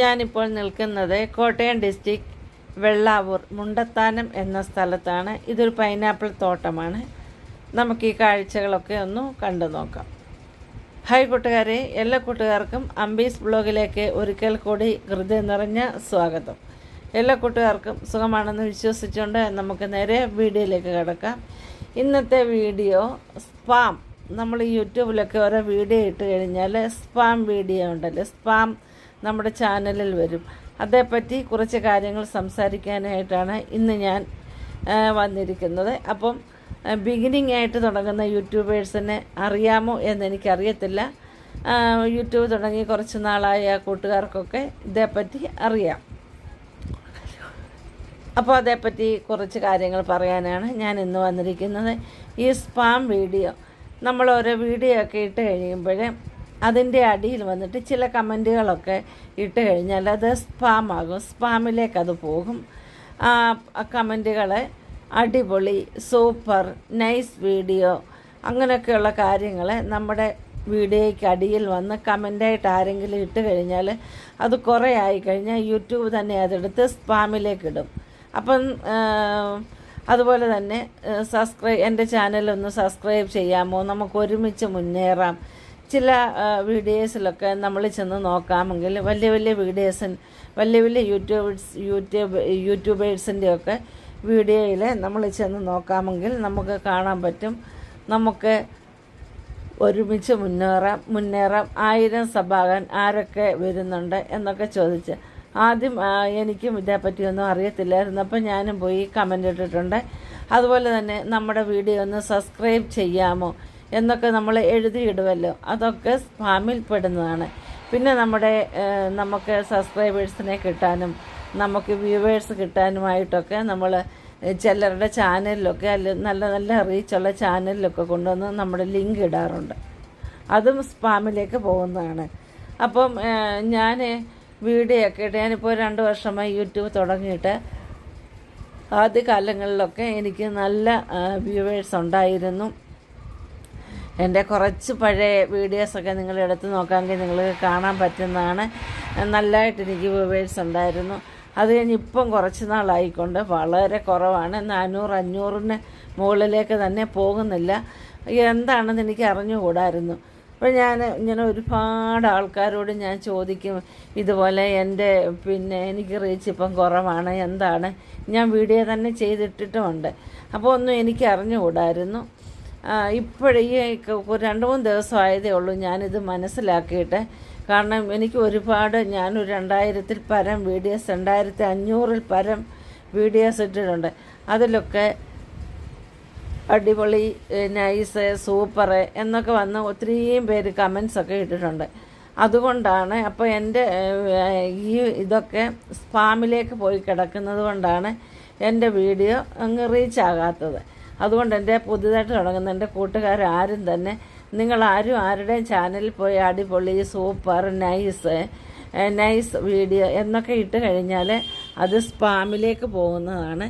ഞാനിപ്പോൾ നിൽക്കുന്നത് കോട്ടയം ഡിസ്ട്രിക്ട് വെള്ളാവൂർ മുണ്ടത്താനം എന്ന സ്ഥലത്താണ്. ഇതൊരു പൈനാപ്പിൾ തോട്ടമാണ്. നമുക്ക് ഈ കാഴ്ചകളൊക്കെ ഒന്ന് കണ്ടു നോക്കാം. ഹായ് കൂട്ടുകാരെ എല്ലാ കൂട്ടുകാർക്കും അംബീസ് ബ്ലോഗിലേക്ക് ഒരിക്കൽ കൂടി ഹൃദയം നിറഞ്ഞ സ്വാഗതം. എല്ലാ കൂട്ടുകാർക്കും സുഖമാണെന്ന് വിശ്വസിച്ചുകൊണ്ട് നമുക്ക് നേരെ വീഡിയോയിലേക്ക് കിടക്കാം. ഇന്നത്തെ വീഡിയോ സ്പാം. നമ്മൾ യൂട്യൂബിലൊക്കെ ഓരോ വീഡിയോ ഇട്ട് കഴിഞ്ഞാൽ സ്പാം വീഡിയോ ഉണ്ടല്ലോ. സ്പാം നമ്മുടെ ചാനലിൽ വരും. അതേപ്പറ്റി കുറച്ച് കാര്യങ്ങൾ സംസാരിക്കാനായിട്ടാണ് ഇന്ന് ഞാൻ വന്നിരിക്കുന്നത്. അപ്പം ബിഗിനിങ് ആയിട്ട് തുടങ്ങുന്ന യൂട്യൂബേഴ്സിനെ അറിയാമോ എന്ന് എനിക്കറിയത്തില്ല യൂട്യൂബ് തുടങ്ങി കുറച്ച് നാളായ കൂട്ടുകാർക്കൊക്കെ ഇതേപ്പറ്റി അറിയാം. അപ്പോൾ അതേപ്പറ്റി കുറച്ച് കാര്യങ്ങൾ പറയാനാണ് ഞാൻ ഇന്ന് വന്നിരിക്കുന്നത്. ഈ സ്പാം വീഡിയോ നമ്മൾ ഓരോ വീഡിയോ ഒക്കെ ഇട്ട് കഴിയുമ്പോൾ അതിന്റെ അടിയിൽ വന്നിട്ട് ചില കമന്റുകളൊക്കെ ഇട്ട് കഴിഞ്ഞാൽ അത് സ്പാമാകും സ്പാമിലേക്ക് അത് പോകും. ആ കമന്റുകളെ അടിപൊളി സൂപ്പർ നൈസ് വീഡിയോ അങ്ങനെയൊക്കെയുള്ള കാര്യങ്ങൾ നമ്മുടെ വീഡിയോയ്ക്ക് അടിയിൽ വന്ന് കമന്റായിട്ട് ആരെങ്കിലും ഇട്ട് കഴിഞ്ഞാൽ അത് കുറേ ആയി കഴിഞ്ഞാൽ യൂട്യൂബ് തന്നെ അതെടുത്ത് സ്പാമിലേക്ക് ഇടും. അപ്പം അതുപോലെ തന്നെ സബ്സ്ക്രൈബ് എന്റെ ചാനലൊന്ന് സബ്സ്ക്രൈബ് ചെയ്യാമോ? നമുക്ക് ഒരുമിച്ച് മുന്നേറാം. ചില വീഡിയോസിലൊക്കെ നമ്മൾ ചെന്ന് നോക്കാമെങ്കിൽ വലിയ വലിയ വീഡിയോസ് വലിയ വലിയ യൂട്യൂബേഴ്സ് യൂട്യൂബ് യൂട്യൂബേഴ്സിന്റെ ഒക്കെ വീഡിയോയിൽ നമ്മൾ ചെന്ന് നോക്കാമെങ്കിൽ നമുക്ക് കാണാൻ പറ്റും. നമുക്ക് ഒരുമിച്ച് മുന്നേറാം മുന്നേറാം. ആയിരം സഭാകൻ ആരൊക്കെ വരുന്നുണ്ട് എന്നൊക്കെ ചോദിച്ച്. ആദ്യം എനിക്കും ഇതേപ്പറ്റിയൊന്നും അറിയത്തില്ലായിരുന്നു. അപ്പം ഞാനും പോയി കമന്റ് ഇട്ടിട്ടുണ്ട്. അതുപോലെ തന്നെ നമ്മുടെ വീഡിയോ ഒന്ന് സബ്സ്ക്രൈബ് ചെയ്യാമോ? എന്നൊക്കെ നമ്മൾ എഴുതിയിടുമല്ലോ അതൊക്കെ സ്പാമിൽ പെടുന്നതാണ്. പിന്നെ നമ്മുടെ നമുക്ക് സബ്സ്ക്രൈബേഴ്സിനെ കിട്ടാനും നമുക്ക് വ്യൂവേഴ്സ് കിട്ടാനുമായിട്ടൊക്കെ നമ്മൾ ചിലരുടെ ചാനലിലൊക്കെ അല്ല നല്ല നല്ല റീച്ചുള്ള ചാനലിലൊക്കെ കൊണ്ടുവന്ന് നമ്മുടെ ലിങ്ക് ഇടാറുണ്ട്. അതും സ്പാമിലേക്ക് പോകുന്നതാണ്. അപ്പം ഞാൻ വീഡിയോ ഒക്കെ ഇട്ട് ഞാനിപ്പോൾ രണ്ട് വർഷമായി യൂട്യൂബ് തുടങ്ങിയിട്ട് ആദ്യ കാലങ്ങളിലൊക്കെ എനിക്ക് നല്ല വ്യൂവേഴ്സ് ഉണ്ടായിരുന്നു. എന്റെ കുറച്ച് പഴയ വീഡിയോസൊക്കെ നിങ്ങൾ എടുത്ത് നോക്കാമെങ്കിൽ നിങ്ങൾക്ക് കാണാൻ പറ്റുന്നതാണ്. നല്ലതായിട്ട് എനിക്ക് വ്യൂവേഴ്സ് ഉണ്ടായിരുന്നു. അത് കഴിഞ്ഞ് ഇപ്പം കുറച്ച് നാളായിക്കൊണ്ട് വളരെ കുറവാണ്. നാനൂറ് അഞ്ഞൂറിന് മുകളിലേക്ക് തന്നെ പോകുന്നില്ല. എന്താണെന്ന് എനിക്ക് അറിഞ്ഞുകൂടായിരുന്നു. അപ്പോൾ ഞാൻ ഇങ്ങനെ ഒരുപാട് ആൾക്കാരോട് ഞാൻ ചോദിക്കും ഇതുപോലെ എന്റെ പിന്നെ എനിക്ക് റീച്ച് ഇപ്പം കുറവാണ്. എന്താണ്? ഞാൻ വീഡിയോ തന്നെ ചെയ്തിട്ടിട്ടുമുണ്ട്. അപ്പോൾ ഒന്നും എനിക്ക് അറിഞ്ഞുകൂടായിരുന്നു. ഇപ്പോഴീ രണ്ട് മൂന്ന് ദിവസമായതേ ഉള്ളൂ ഞാനിത് മനസ്സിലാക്കിയിട്ട്. കാരണം എനിക്ക് ഒരുപാട് ഞാനൊരു രണ്ടായിരത്തിൽ പരം വീഡിയോസ് രണ്ടായിരത്തി അഞ്ഞൂറിൽ പരം വീഡിയോസ് ഇട്ടിട്ടുണ്ട്. അതിലൊക്കെ അടിപൊളി നൈസ് സൂപ്പർ എന്നൊക്കെ വന്ന് ഒത്തിരിയും പേര് കമൻസൊക്കെ ഇട്ടിട്ടുണ്ട്. അതുകൊണ്ടാണ് അപ്പോൾ എന്റെ ഈ ഇതൊക്കെ സ്പാമിലേക്ക് പോയി കിടക്കുന്നത് കൊണ്ടാണ് എന്റെ വീഡിയോ അങ്ങ് റീച്ച് ആകാത്തത്. അതുകൊണ്ട് എന്റെ പുതുതായിട്ട് തുടങ്ങുന്ന എന്റെ കൂട്ടുകാരാരും തന്നെ നിങ്ങളാരും ആരുടെയും ചാനലിൽ പോയി അടിപൊളി സൂപ്പർ നൈസ് നൈസ് വീഡിയോ എന്നൊക്കെ ഇട്ട് കഴിഞ്ഞാൽ അത് സ്പാമിലേക്ക് പോകുന്നതാണ്.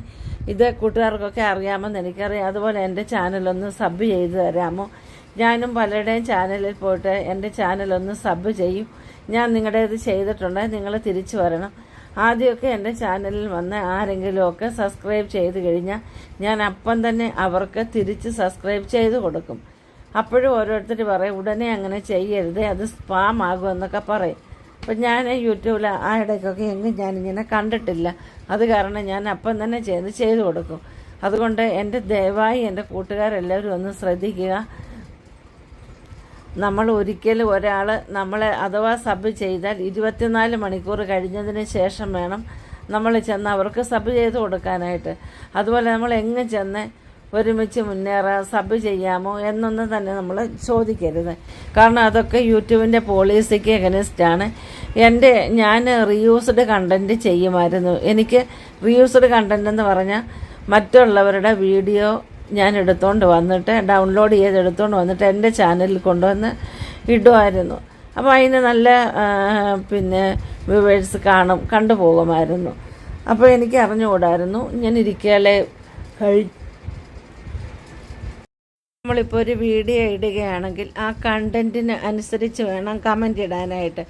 ഇത് കൂട്ടുകാർക്കൊക്കെ അറിയാമെന്ന് എനിക്കറിയാം. അതുപോലെ എന്റെ ചാനലൊന്ന് സബ് ചെയ്ത് തരാമോ? ഞാനും പലരുടെയും ചാനലിൽ പോയിട്ട് എന്റെ ചാനലൊന്ന് സബ് ചെയ്യും. ഞാൻ നിങ്ങളുടേത് ചെയ്തിട്ടുണ്ട്. നിങ്ങൾ തിരിച്ചു വരണം. ആദ്യമൊക്കെ എന്റെ ചാനലിൽ വന്ന് ആരെങ്കിലുമൊക്കെ സബ്സ്ക്രൈബ് ചെയ്ത് കഴിഞ്ഞാൽ ഞാൻ അപ്പം തന്നെ അവർക്ക് തിരിച്ച് സബ്സ്ക്രൈബ് ചെയ്ത് കൊടുക്കും. അപ്പോഴും ഓരോരുത്തർ പറയും ഉടനെ അങ്ങനെ ചെയ്യരുത് അത് സ്പാം ആകും എന്നൊക്കെ പറയും. അപ്പം ഞാൻ യൂട്യൂബിൽ ആ ഇടയ്ക്കൊക്കെ എങ്ങും ഞാനിങ്ങനെ കണ്ടിട്ടില്ല. അത് കാരണം ഞാൻ അപ്പം തന്നെ ചെയ്ത് ചെയ്ത് കൊടുക്കും. അതുകൊണ്ട് എന്റെ ദയവായി എന്റെ കൂട്ടുകാരെല്ലാവരും ഒന്ന് ശ്രദ്ധിക്കുക. നമ്മൾ ഒരിക്കലും ഒരാൾ നമ്മളെ അഥവാ സബ് ചെയ്താൽ ഇരുപത്തിനാല് മണിക്കൂർ കഴിഞ്ഞതിന് ശേഷം വേണം നമ്മൾ ചെന്ന് അവർക്ക് സബ് ചെയ്ത് കൊടുക്കാനായിട്ട്. അതുപോലെ നമ്മൾ എങ്ങ് ചെന്ന് ഒരുമിച്ച് മുന്നേറാം സബ് ചെയ്യാമോ എന്നൊന്നും തന്നെ നമ്മൾ ചോദിക്കരുത്. കാരണം അതൊക്കെ യൂട്യൂബിന്റെ പോളിസിക്ക് എഗനിസ്റ്റാണ് എന്റെ ഞാൻ റീയൂസ്ഡ് കണ്ടന്റ് ചെയ്യുമായിരുന്നു. എനിക്ക് റീയൂസ്ഡ് കണ്ടന്റ് എന്ന് പറഞ്ഞാൽ മറ്റുള്ളവരുടെ വീഡിയോ ഞാൻ എടുത്തുകൊണ്ട് വന്നിട്ട് ഡൗൺലോഡ് ചെയ്ത് എടുത്തുകൊണ്ട് വന്നിട്ട് എന്റെ ചാനലിൽ കൊണ്ടുവന്ന് ഇടുമായിരുന്നു അപ്പോൾ അതിന് നല്ല പിന്നെ വ്യൂവേഴ്സ് കാണും കണ്ടുപോകുമായിരുന്നു. അപ്പോൾ എനിക്ക് അറിഞ്ഞുകൂടായിരുന്നു ഞാൻ ഇരിക്കലെ കഴി നമ്മളിപ്പോൾ ഒരു വീഡിയോ ഇടുകയാണെങ്കിൽ ആ കണ്ടന്റിന് അനുസരിച്ച് വേണം കമന്റ് ഇടാനായിട്ട്.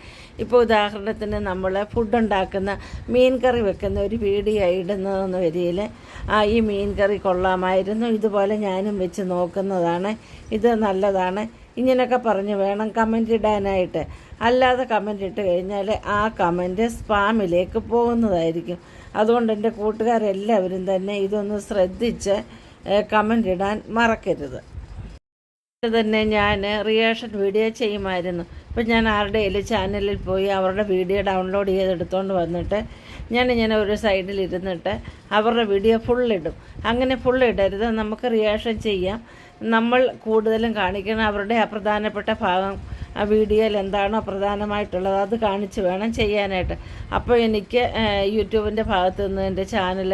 ഇപ്പോൾ ഉദാഹരണത്തിന് നമ്മൾ ഫുഡ് ഉണ്ടാക്കുന്ന മീൻ കറി വെക്കുന്ന ഒരു വീഡിയോ ഇടുന്നതെന്ന് വരിയിൽ ആ ഈ മീൻ കറി കൊള്ളാമായിരുന്നു. ഇതുപോലെ ഞാനും വെച്ച് നോക്കുന്നതാണ്. ഇത് നല്ലതാണ്. ഇങ്ങനെയൊക്കെ പറഞ്ഞ് വേണം കമന്റ് ഇടാനായിട്ട്. അല്ലാതെ കമന്റ് ഇട്ട് കഴിഞ്ഞാൽ ആ കമന്റ് സ്പാമിലേക്ക് പോകുന്നതായിരിക്കും. അതുകൊണ്ട് എന്റെ കൂട്ടുകാരെല്ലാവരും തന്നെ ഇതൊന്ന് ശ്രദ്ധിച്ച് കമന്റ് ഇടാൻ മറക്കരുത്. തന്നെ ഞാൻ റിയാക്ഷൻ വീഡിയോ ചെയ്യുമായിരുന്നു. അപ്പം ഞാൻ ആരുടെയും ചാനലിൽ പോയി അവരുടെ വീഡിയോ ഡൗൺലോഡ് ചെയ്തെടുത്തുകൊണ്ട് വന്നിട്ട് ഞാൻ ഇങ്ങനെ ഒരു സൈഡിൽ ഇരുന്നിട്ട് അവരുടെ വീഡിയോ ഫുള്ളിടും അങ്ങനെ ഫുള്ളിടരുത് നമുക്ക് റിയാക്ഷൻ ചെയ്യാം. നമ്മൾ കൂടുതലും കാണിക്കണം അവരുടെ അപ്രധാനപ്പെട്ട ഭാഗം ആ വീഡിയോയിൽ എന്താണോ പ്രധാനമായിട്ടുള്ളത് അത് കാണിച്ച് വേണം ചെയ്യാനായിട്ട്. അപ്പോൾ എനിക്ക് യൂട്യൂബിന്റെ ഭാഗത്ത് നിന്ന് എന്റെ ചാനൽ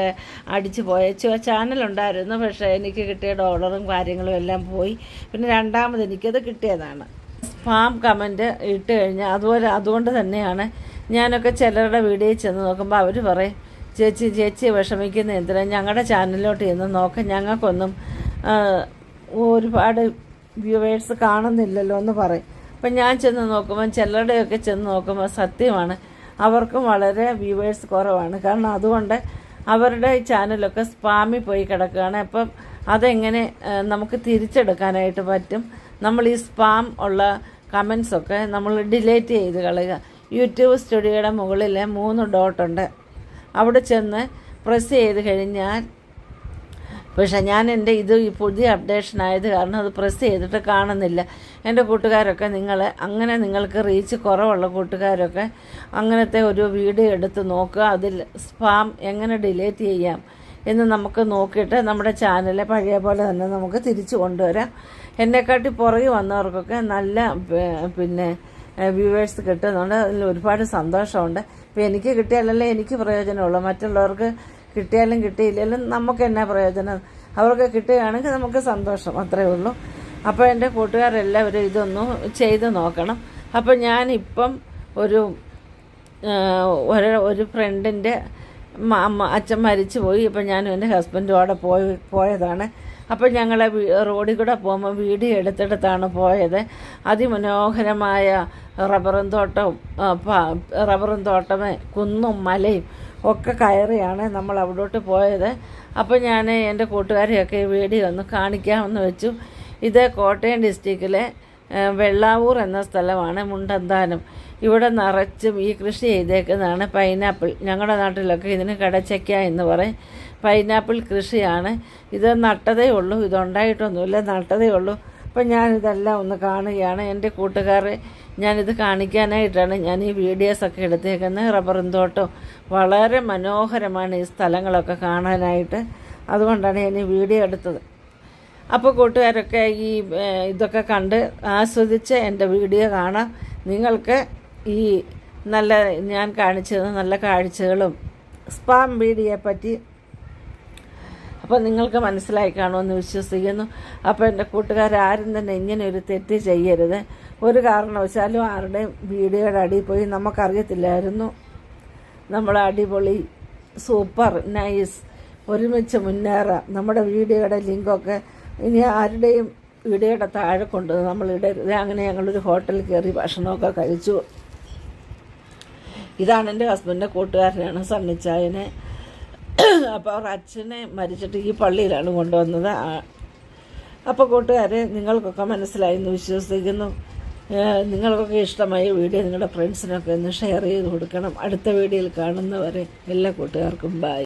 അടിച്ചു പോയ ചാനലുണ്ടായിരുന്നു. പക്ഷേ എനിക്ക് കിട്ടിയ ഡോളറും കാര്യങ്ങളും എല്ലാം പോയി. പിന്നെ രണ്ടാമത് എനിക്കത് കിട്ടിയതാണ്. സ്പാം കമന്റ് ഇട്ട് കഴിഞ്ഞാൽ അതുപോലെ അതുകൊണ്ട് തന്നെയാണ് ഞാനൊക്കെ ചിലരുടെ വീഡിയോയിൽ ചെന്ന് നോക്കുമ്പോൾ അവർ പറയും ചേച്ചി ചേച്ചി വിഷമിക്കുന്ന എന്തിനാ? ഞങ്ങളുടെ ചാനലിലോട്ട് ചെന്ന് നോക്കാം. ഞങ്ങൾക്കൊന്നും ഒരുപാട് വ്യൂവേഴ്സ് കാണുന്നില്ലല്ലോ എന്ന് പറയും. അപ്പം ഞാൻ ചെന്ന് നോക്കുമ്പോൾ ചിലരുടെയൊക്കെ ചെന്ന് നോക്കുമ്പോൾ സത്യമാണ്. അവർക്കും വളരെ വ്യൂവേഴ്സ് കുറവാണ്. കാരണം അതുകൊണ്ട് അവരുടെ ചാനലൊക്കെ സ്പാമി പോയി കിടക്കുകയാണ്. അപ്പം അതെങ്ങനെ നമുക്ക് തിരിച്ചെടുക്കാനായിട്ട് പറ്റും? നമ്മൾ ഈ സ്പാം ഉള്ള കമൻസൊക്കെ നമ്മൾ ഡിലേറ്റ് ചെയ്ത് കളയുക. യൂട്യൂബ് സ്റ്റുഡിയോയുടെ മുകളിൽ മൂന്ന് ഡോട്ടുണ്ട്. അവിടെ ചെന്ന് പ്രസ് ചെയ്ത് കഴിഞ്ഞാൽ പക്ഷേ ഞാൻ എന്റെ ഇത് ഈ പുതിയ അപ്ഡേഷൻ ആയത് കാരണം അത് പ്രസ് ചെയ്തിട്ട് കാണുന്നില്ല. എന്റെ കൂട്ടുകാരൊക്കെ നിങ്ങൾ അങ്ങനെ നിങ്ങൾക്ക് റീച്ച് കുറവുള്ള കൂട്ടുകാരൊക്കെ അങ്ങനത്തെ ഒരു വീഡിയോ എടുത്ത് നോക്കുക. അതിൽ സ്പാം എങ്ങനെ ഡിലീറ്റ് ചെയ്യാം എന്ന് നമുക്ക് നോക്കിയിട്ട് നമ്മുടെ ചാനലെ പഴയ പോലെ തന്നെ നമുക്ക് തിരിച്ചു കൊണ്ടുവരാം. എന്നെക്കാട്ടി പുറകെ വന്നവർക്കൊക്കെ നല്ല പിന്നെ വ്യൂവേഴ്സ് കിട്ടുന്നുണ്ട്. അതിൽ ഒരുപാട് സന്തോഷമുണ്ട്. ഇപ്പം എനിക്ക് കിട്ടിയാലല്ലേ എനിക്ക് പ്രയോജനമുള്ളൂ. മറ്റുള്ളവർക്ക് കിട്ടിയാലും കിട്ടിയില്ലെങ്കിലും നമുക്ക് എന്നാ പ്രയോജനം? അവർക്ക് കിട്ടുകയാണെങ്കിൽ നമുക്ക് സന്തോഷം അത്രേ ഉള്ളൂ. അപ്പോൾ എന്റെ കൂട്ടുകാരെല്ലാവരും ഇതൊന്നും ചെയ്ത് നോക്കണം. അപ്പോൾ ഞാനിപ്പം ഒരു ഒരു ഒരു ഫ്രണ്ടിന്റെ അമ്മ അച്ഛൻ മരിച്ചു പോയി ഇപ്പം ഞാനും എന്റെ ഹസ്ബൻഡും അവിടെ പോയി പോയതാണ്. അപ്പോൾ ഞങ്ങൾ റോഡിൽ കൂടെ പോകുമ്പോൾ വീഡിയോ എടുത്തെടുത്താണ് പോയത്. അതിമനോഹരമായ റബ്ബറും തോട്ടവും റബ്ബറും തോട്ടമേ കുന്നും മലയും ഒക്കെ കയറിയാണ് നമ്മൾ അവിടോട്ട് പോയത്. അപ്പോൾ ഞാൻ എന്റെ കൂട്ടുകാരെയൊക്കെ വീഡിയോ ഒന്ന് കാണിക്കാമെന്ന് വെച്ചു. ഇത് കോട്ടയം ഡിസ്ട്രിക്റ്റിലെ വെള്ളാവൂർ എന്ന സ്ഥലമാണ് മുണ്ടന്താനം. ഇവിടെ നിറച്ചും ഈ കൃഷി ചെയ്തേക്കുന്നതാണ് പൈനാപ്പിൾ. ഞങ്ങളുടെ നാട്ടിലൊക്കെ ഇതിന് കടച്ചയ്ക്ക എന്ന് പറയും. പൈനാപ്പിൾ കൃഷിയാണ്. ഇത് നട്ടതേ ഉള്ളൂ. ഇതുണ്ടായിട്ടൊന്നുമില്ല. നട്ടതേ ഉള്ളൂ. അപ്പം ഞാനിതെല്ലാം ഒന്ന് കാണുകയാണ്. എന്റെ കൂട്ടുകാരെ ഞാനിത് കാണിക്കാനായിട്ടാണ് ഞാൻ ഈ വീഡിയോസൊക്കെ എടുത്തേക്കുന്നത്. റബ്ബറും തോട്ടം വളരെ മനോഹരമാണ് ഈ സ്ഥലങ്ങളൊക്കെ കാണാനായിട്ട്. അതുകൊണ്ടാണ് ഞാൻ ഈ വീഡിയോ എടുത്തത്. അപ്പോൾ കൂട്ടുകാരൊക്കെ ഈ ഇതൊക്കെ കണ്ട് ആസ്വദിച്ച് എന്റെ വീഡിയോ കാണാം. നിങ്ങൾക്ക് ഈ നല്ല ഞാൻ കാണിച്ചത് നല്ല കാഴ്ചകളും സ്പാം വീഡിയോയെ പറ്റി അപ്പോൾ നിങ്ങൾക്ക് മനസ്സിലായി കാണുമെന്ന് വിശ്വസിക്കുന്നു. അപ്പോൾ എന്റെ കൂട്ടുകാരും തന്നെ ഇങ്ങനെ ഒരു തെറ്റ് ചെയ്യരുത്. ഒരു കാരണവശാലും ആരുടെയും വീഡിയോയുടെ അടിയിൽ പോയി നമുക്കറിയത്തില്ലായിരുന്നു. നമ്മൾ അടിപൊളി സൂപ്പർ നൈസ് ഒരുമിച്ച് മുന്നേറാം. നമ്മുടെ വീഡിയോയുടെ ലിങ്കൊക്കെ ഇനി ആരുടെയും വീഡിയോയുടെ താഴെ കൊണ്ട് നമ്മൾ ഇടരുത്. അങ്ങനെ ഞങ്ങളൊരു ഹോട്ടലിൽ കയറി ഭക്ഷണമൊക്കെ കഴിച്ചു. ഇതാണ് എന്റെ ഹസ്ബൻഡിന്റെ കൂട്ടുകാരനാണ് സണ്ണിച്ചായനെ. അപ്പോൾ അവർ അച്ഛനെ മരിച്ചിട്ട് ഈ പള്ളിയിലാണ് കൊണ്ടുവന്നത്. അപ്പോൾ കൂട്ടുകാരെ നിങ്ങൾക്കൊക്കെ മനസ്സിലായി എന്ന് വിശ്വസിക്കുന്നു. നിങ്ങൾക്കൊക്കെ ഇഷ്ടമായ വീഡിയോ നിങ്ങളുടെ ഫ്രണ്ട്സിനൊക്കെ ഒന്ന് ഷെയർ ചെയ്ത് കൊടുക്കണം. അടുത്ത വീഡിയോയിൽ കാണുന്നവരെ എല്ലാ കൂട്ടുകാർക്കും ബായ്